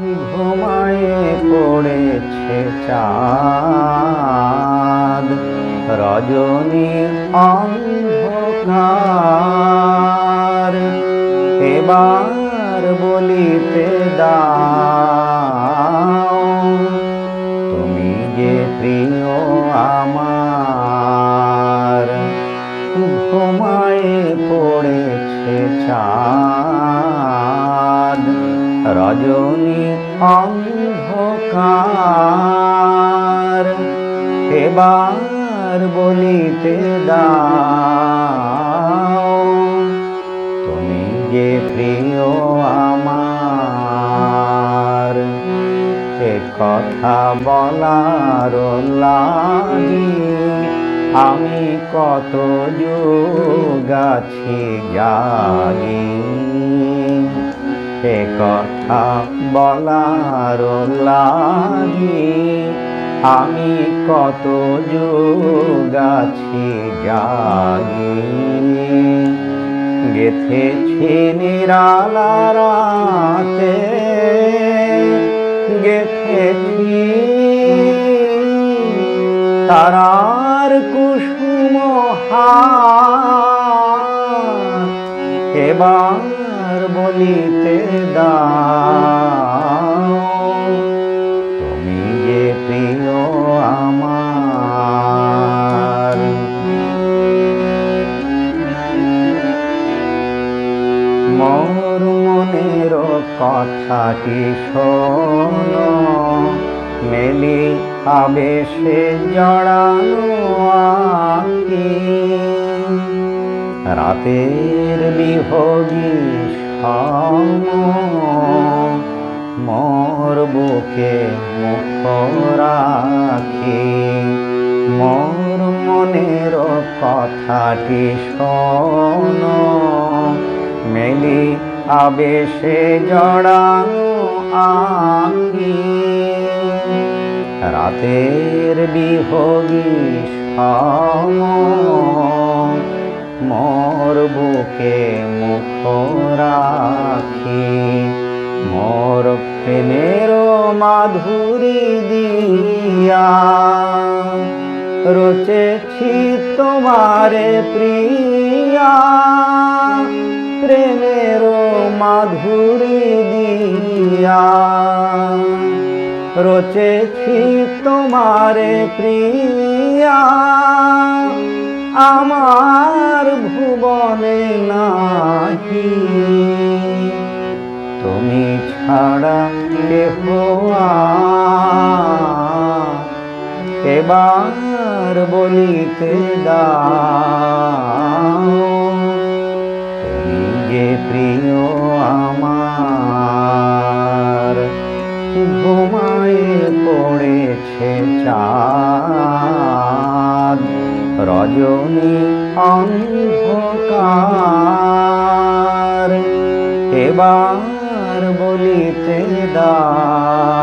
ঘুমায়ে পড়েছে চাঁদ। রজনী অন্ধকার এবার বলিতে দাও। রজনী অন্ধকার, এবার বলিতে দাও, তুমি যে প্রিয় আমার, এ কথা বলার লাগি, আমি কত যুগাছি জাগি। এ কথা বলার লাগি, আমি কত যুগাছি জাগি। গেথেছি নিরালারাতে গেথেছি তারার কুসুম হার এবার বলিতে দাও। তুমি যে প্রিয় আমার। মোর মনের কথাটি শোন। মেলি আবেশে জড়ানো আঁকি। রাতের বিভোগী মোর বুকে মুখ রাখি। মোর মনের কথাটি শোন। মেলি আবেশে জড়ানো আঁকি রাতের বিভোগী সম মোর বুকে মুখ রাখি, মোর প্রেমের মাধুরী দিয়া। রচেছি তোমারে প্রিয়া, প্রেমের মাধুরী দিয়া। রচেছি তোমারে প্রিয়া আমার ভুবনে নাহি। তুমি ছাড়া কেহ এবার বলিতে দাও। তুমি যে প্রিয় আমার, ঘুমায়ে পড়েছে চাঁদ। রজনী অন্ধকার এবার বলিতে দাও।